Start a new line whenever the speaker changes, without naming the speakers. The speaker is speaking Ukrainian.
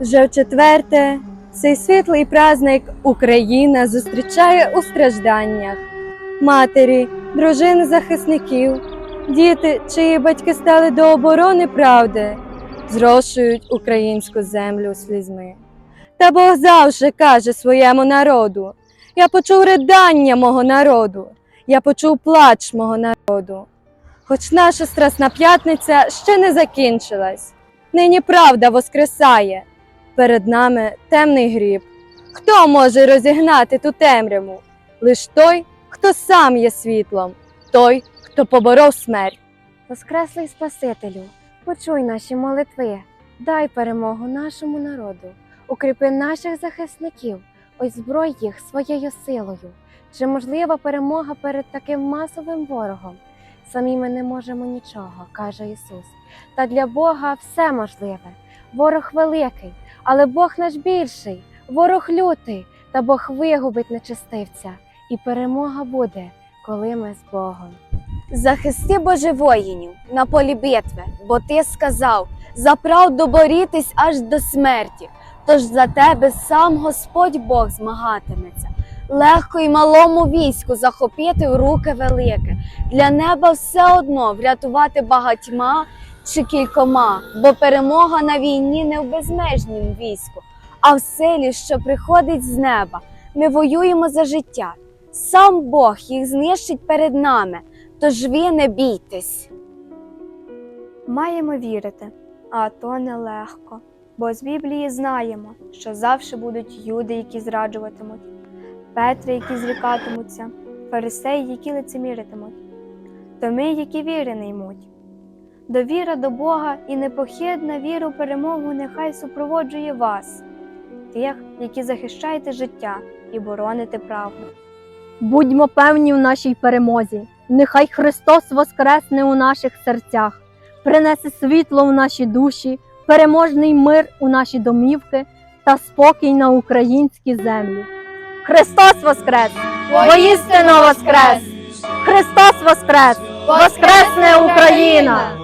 Вже в четверте цей світлий праздник Україна зустрічає у стражданнях. Матері, дружини захисників, діти, чиї батьки стали до оборони правди, зрошують українську землю слізьми. Та Бог завжди каже своєму народу: Я почув ридання мого народу, я почув плач мого народу. Хоч наша страсна п'ятниця ще не закінчилась, нині правда воскресає, перед нами темний гріб. Хто може розігнати ту темряву? Лиш той, хто сам є світлом, той, хто поборов смерть.
Воскреслий Спасителю, почуй наші молитви, дай перемогу нашому народу, укріпи наших захисників, озброй їх своєю силою. Чи можлива перемога перед таким масовим ворогом? Самі ми не можемо нічого, каже Ісус. Та для Бога все можливе. Ворог великий, але Бог наш більший, ворог лютий, та Бог вигубить нечистивця, і перемога буде, коли ми з Богом.
Захисти Боже воїнів на полі битви, бо ти сказав за правду борітись аж до смерті. Тож за тебе сам Господь Бог змагатиметься. Легко і малому війську захопити в руки велике. Для неба все одно врятувати багатьма чи кількома, бо перемога на війні не в безмежнім війську, а в силі, що приходить з неба. Ми воюємо за життя. Сам Бог їх знищить перед нами. Тож ви не бійтесь.
Маємо вірити, а то нелегко. Бо з Біблії знаємо, що завжди будуть юди, які зраджуватимуть, Петри, які зрікатимуться, фарисеї, які лицеміритимуть, Томи, які віри не ймуть. Довіра до Бога і непохідна віра у перемогу нехай супроводжує вас, тих, які захищаєте життя і бороните правду.
Будьмо певні в нашій перемозі. Нехай Христос воскресне у наших серцях, принесе світло в наші душі, переможний мир у наші домівки та спокій на українські землі. Христос Воскрес! Воістину Воскрес! Христос Воскрес! Воскресне Україна!